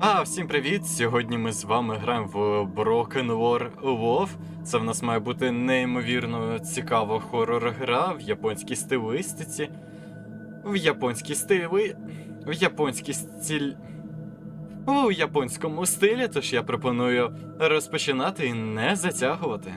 А, всім привіт! Сьогодні ми з вами граємо в Broken War WoW. Це в нас має бути неймовірно цікава хорор-гра в японській стилистиці. В японській стилі. В японській стіль. У японському стилі, тож я пропоную розпочинати і не затягувати.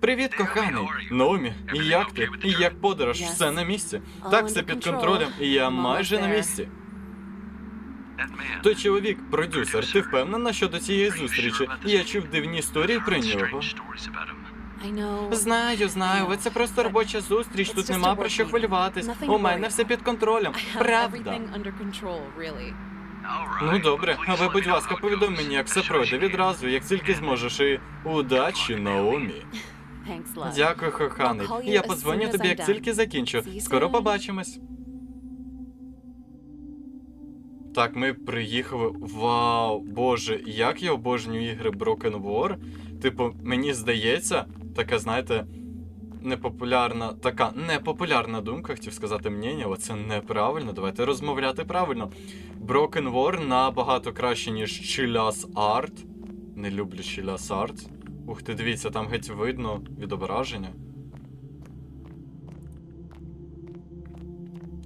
Привіт, коханий! Номі, як ти? І як подорож? Все на місці. Так, все під контролем, і я майже на місці. Той чоловік, продюсер, ти впевнена щодо цієї зустрічі? Я чув дивні історії про нього. Знаю, знаю, але це просто робоча зустріч, тут нема про що хвилюватись. У мене все під контролем. Правда. Ну добре, а ви, будь ласка, повідом мені, як все пройде відразу, як тільки зможеш, і удачі, Наомі. Дякую, you Я подзвоню тобі, як тільки закінчу. Скоро побачимось. Так, ми приїхали. Вау, боже, як я обожнюю ігри Broken War. Типу, мені здається, така, знаєте, непопулярна, така непопулярна думка, хотів сказати мнення, але це неправильно. Давайте розмовляти правильно. Broken War набагато краще, ніж Chilas Art. Не люблю Chilas Art. Ух ти, дивіться, там геть видно відображення.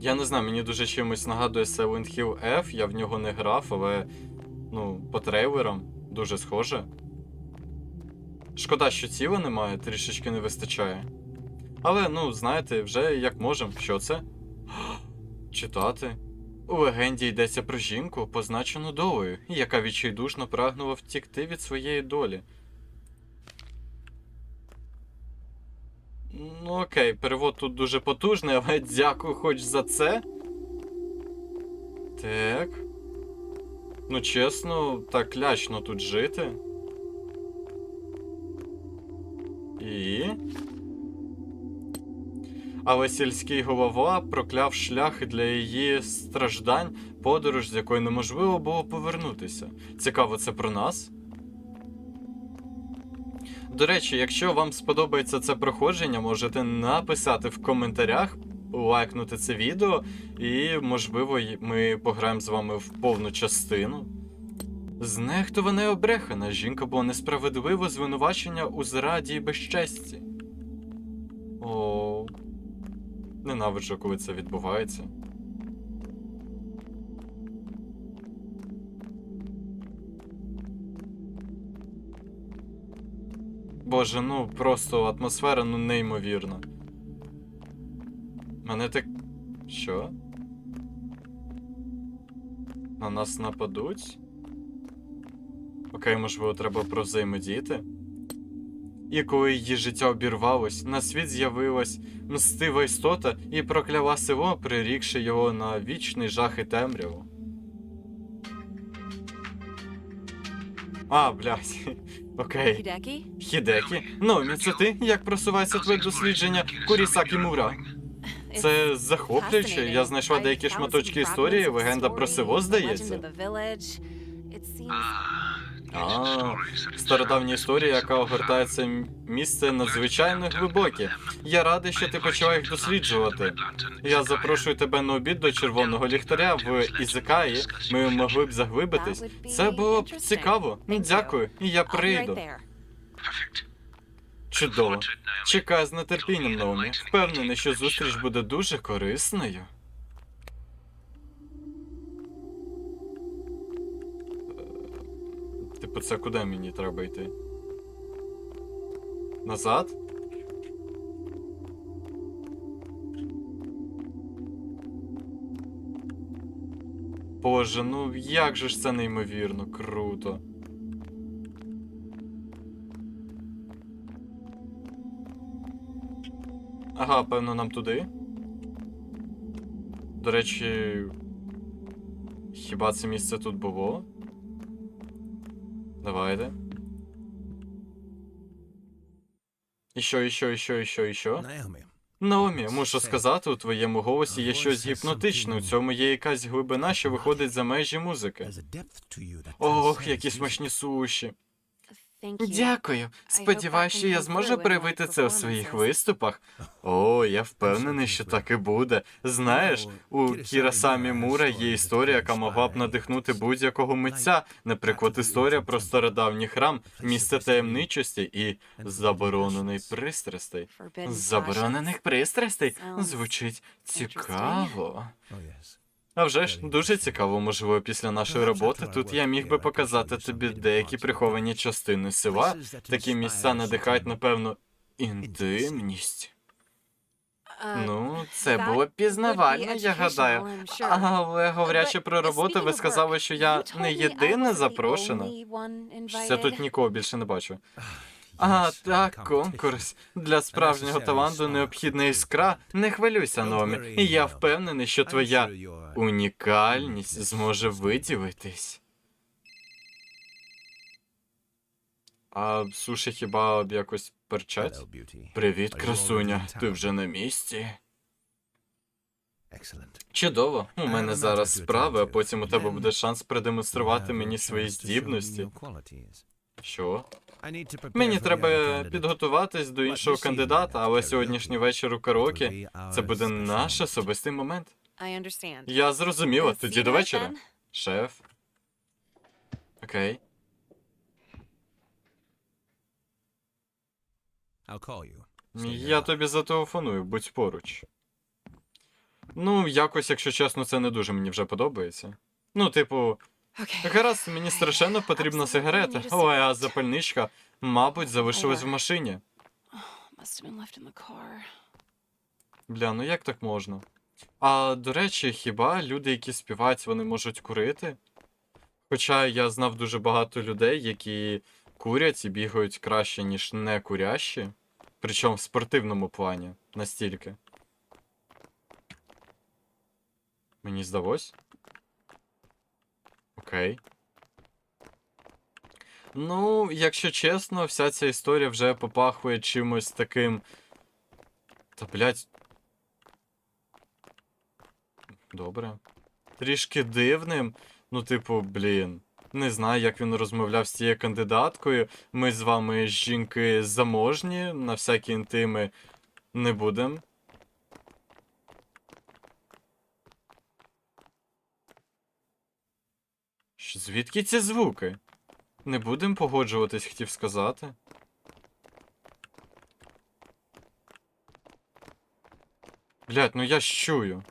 Я не знаю, мені дуже чимось нагадує Silent Hill F, я в нього не грав, але ну, по трейлерам дуже схоже. Шкода, що тіла немає, трішечки не вистачає. Але, ну, знаєте, вже як можем. Що це? Читати. У легенді йдеться про жінку, позначену долею, яка відчайдушно прагнула втікти від своєї долі. Ну окей, перевод тут дуже потужний, але дякую хоч за це. Так. Ну, чесно, так лячно тут жити. І. Але сільський голова прокляв шлях для її страждань, подорож, з якої неможливо було повернутися. Цікаво, це про нас? До речі, якщо вам сподобається це проходження, можете написати в коментарях, лайкнути це відео, і, можливо, ми пограємо з вами в повну частину. Знехтована і обрехана, жінка була несправедливо звинувачення у зраді і безчесті. О. Ненавиджу, коли це відбувається. Боже, ну просто атмосфера ну неймовірна. Мене так. Що? На нас нападуть? Окей, можливо, треба провзаємодіяти. І коли її життя обірвалось, на світ з'явилась мстива істота і прокляла село, прирікши його на вічний жах і темряву. А, блядь. Окей. Hideki? Хідекі. Ну, це ти? Як просувається твоє дослідження Курісакі Мура? Це захоплююче. Я знайшла деякі шматочки історії, легенда про село, здається. А, стародавня історія, яка огортає це місце надзвичайно глибоке. Я радий, що ти почала їх досліджувати. Я запрошую тебе на обід до червоного ліхтаря в Ізикаї. Ми могли б заглибитись. Це було б цікаво. Дякую, і я прийду. Чудово. Чекаю з нетерпінням, Наумі. Впевнений, що зустріч буде дуже корисною. Е, Типу, це куди мені треба йти? Назад? Боже, ну як же ж це неймовірно, круто. Ага, певно, нам туди. До речі, хіба це місце тут було? Давайте. І що, і що, і що, і що, і що? Наомі, мушу сказати, у твоєму голосі є щось гіпнотичне. У цьому є якась глибина, що виходить за межі музики. Ох, які смачні суші. Дякую. Сподіваюсь, що я зможу проявити це у своїх виступах. О, я впевнений, що так і буде. Знаєш, у Кірасамі Мура є історія, яка могла б надихнути будь-якого митця. Наприклад, історія про стародавній храм, місце таємничості і заборонений пристрастей. Заборонених пристрастей звучить цікаво. А вже ж дуже цікаво, можливо, після нашої роботи тут я міг би показати тобі деякі приховані частини села. Такі місця надихають, напевно, інтимність. Uh, Ну, це було пізнавально, я гадаю. Але говорячи про роботу, ви сказали, що я не єдина запрошена. Я тут нікого більше не бачу. А, так, конкурс. Для справжнього таланту необхідна іскра. Не хвилюйся, Номі. І я впевнений, що твоя унікальність зможе виділитись. А суші хіба б якось перчать? Привіт, красуня. Ти вже на місці? Чудово. У мене зараз справи, а потім у тебе буде шанс продемонструвати мені свої здібності. Що? Мені треба підготуватись до іншого кандидата, але сьогоднішній вечір у караоке це буде наш особистий момент. Я зрозуміла, тоді до вечора. Шеф. Окей. I'll call you. Я тобі зателефоную, будь поруч. Ну, якось, якщо чесно, це не дуже мені вже подобається. Ну, типу. Гаразд, мені страшенно потрібна сигарета. Ой, а запальничка, мабуть, залишилась в машині. Бля, ну як так можна? А до речі, хіба люди, які співають, вони можуть курити? Хоча я знав дуже багато людей, які курять і бігають краще, ніж не курящі. Причому в спортивному плані настільки. Мені здалось? Окей. Ну, якщо чесно, вся ця історія вже попахує чимось таким. Та блять. Добре. Трішки дивним. Ну, типу, блін. Не знаю, як він розмовляв з цією кандидаткою. Ми з вами жінки заможні, на всякі інтими не будем. Звідки ці звуки? Не будем погоджуватись, хотів сказати. Блять, ну я ж чую.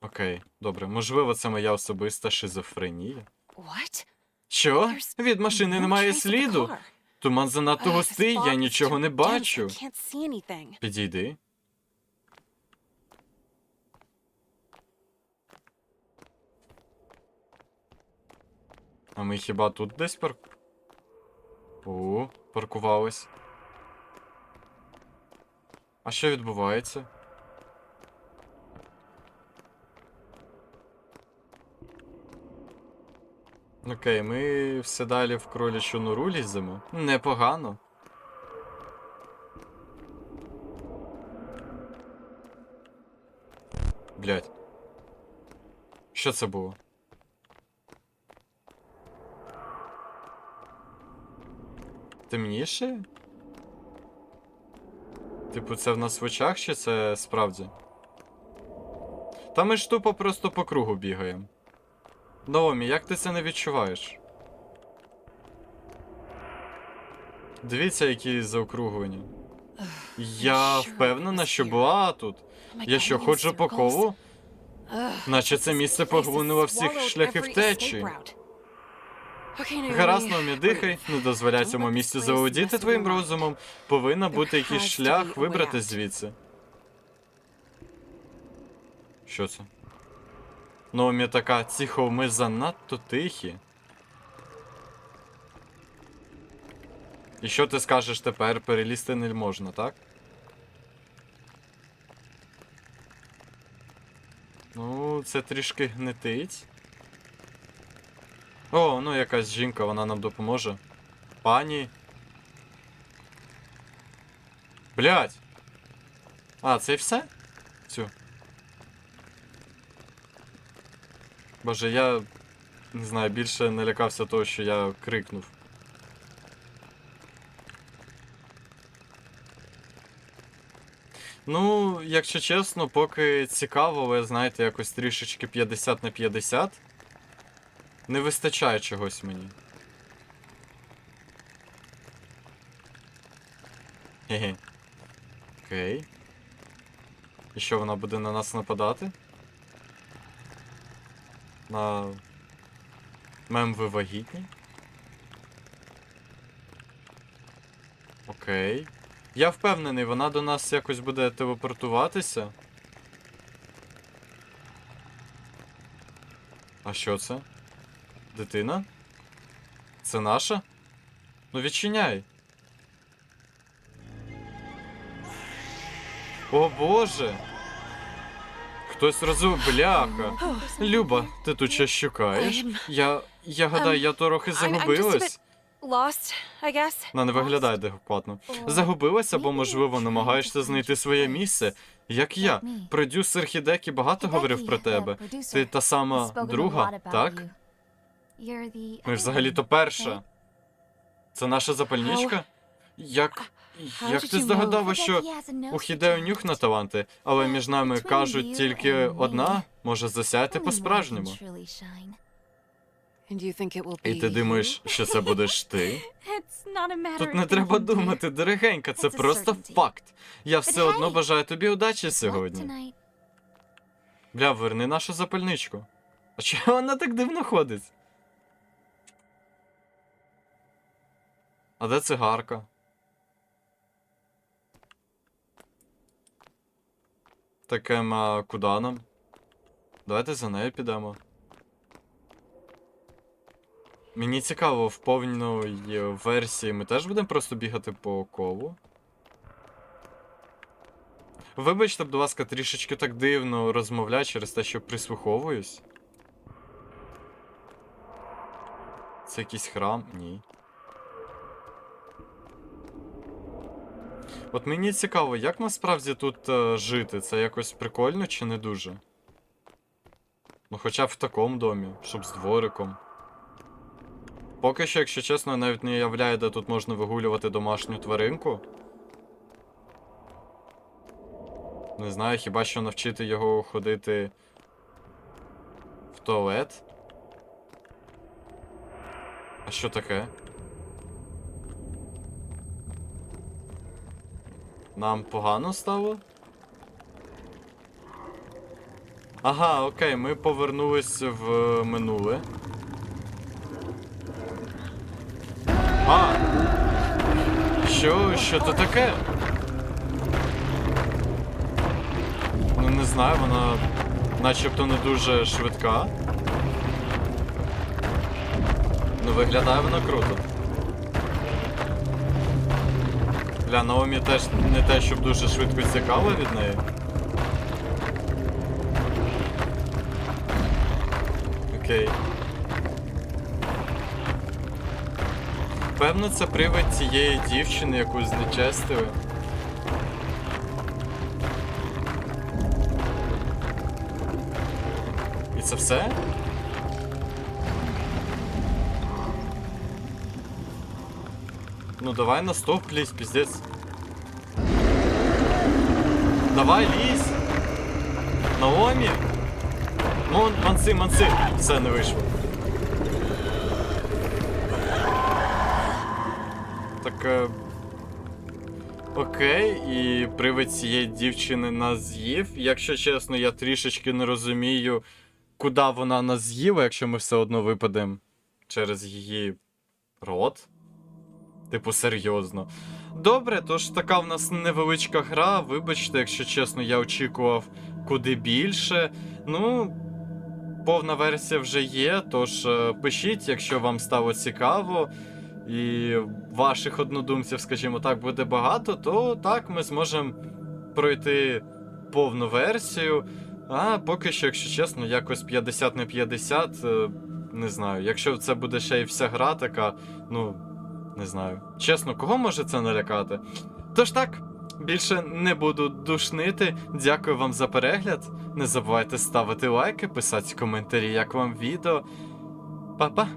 Окей, добре. Можливо, це моя особиста шизофренія. What? Що? Від машини немає сліду. Туман занадто густий, я нічого не бачу. Підійди. А ми хіба тут десь парк. О, паркувались. А що відбувається? Окей, ми все далі в кролячу нору ліземо. Непогано. Блять. Що це було? Темніше? Типу, це в нас в очах, чи це справді? Та ми ж тупо просто по кругу бігаємо. Наомі, як ти це не відчуваєш? Дивіться, які заокруглення. Я впевнена, що була тут. Я що, ходжу по колу? Наче це місце поглинуло всіх every втечі. Гаразд, Номі, дихай, не дозволяй цьому place заволодіти твоїм розумом. Повинна бути якийсь шлях вибрати звідси. Що це? Номі така, тихо, ми занадто тихі. І що ти скажеш тепер? Перелізти не можна, так? Ну, це трішки гнетить. О, ну якась жінка, вона нам допоможе. Пані. Блять! А, це і все? Все. Боже, я не знаю, більше не лякався того, що я крикнув. Ну, якщо чесно, поки цікаво, ви знаєте, якось трішечки 50 на 50. Не вистачає чогось мені. Хе-хе. Окей. І що вона буде на нас нападати? На. Мем ви вагітні? Окей. Я впевнений, вона до нас якось буде телепортуватися. А що це? Дитина? Це наша? Ну відчиняй. О боже! Хтось розу... Бляха. Люба, ти тут щось шукаєш? Ем, Я. Я гадаю, я трохи загубилась. Lost, I guess. Вона не виглядає адекватно. Загубилась або, можливо, намагаєшся знайти своє місце. Як я, продюсер Хідекі багато говорив про тебе. Ти та сама друга, так? Ми взагалі-то перша. Це наша запальничка? Як. Як ти you здогадала, що у Хідео нюх на таланти, але між нами кажуть тільки одна може засяяти по-справжньому. І ти думаєш, що це будеш ти? Тут не треба думати, дорогенька, це просто факт. Я все одно бажаю тобі удачі сьогодні. сьогодні. Бля, верни нашу запальничку. А чого вона так дивно ходить? А де цигарка? Таке, а куди нам? Давайте за нею підемо. Мені цікаво, в повній версії ми теж будемо просто бігати по колу. Вибачте, будь ласка, трішечки так дивно розмовляю через те, що прислуховуюсь. Це якийсь храм? Ні. От мені цікаво, як насправді тут е, жити? Це якось прикольно чи не дуже? Ну, хоча б в такому домі, щоб з двориком. Поки що, якщо чесно, я навіть не уявляю, де тут можна вигулювати домашню тваринку. Не знаю, хіба що навчити його ходити в туалет. А що таке? Нам погано стало? Ага, окей, ми повернулись в минуле. А! Що, що то таке? Ну не знаю, вона начебто не дуже швидка. Ну виглядає вона круто. Бля, Наомі теж не те, щоб дуже швидко цікаво від неї. Окей. Певно, це привид цієї дівчини, яку знечестили. І це все? Ну давай на стоп, лізь, піздець. Давай, лізь! Наомі! Мон, манси, манси! Все не вийшло. Так. Е... Окей, і привид цієї дівчини нас з'їв. Якщо чесно, я трішечки не розумію, куди вона нас з'їла, якщо ми все одно випадемо через її рот. Типу, серйозно. Добре, тож така в нас невеличка гра. Вибачте, якщо чесно, я очікував куди більше. Ну, повна версія вже є, тож е, пишіть, якщо вам стало цікаво. І ваших однодумців, скажімо так, буде багато, то так ми зможемо пройти повну версію. А поки що, якщо чесно, якось 50 на 50, е, не знаю. Якщо це буде ще й вся гра така, ну, не знаю. Чесно, кого може це налякати? Тож так, більше не буду душнити. Дякую вам за перегляд. Не забувайте ставити лайки, писати коментарі, як вам відео. Па-па!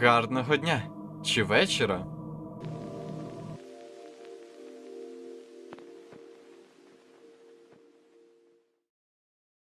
Гарного дня чи вечора!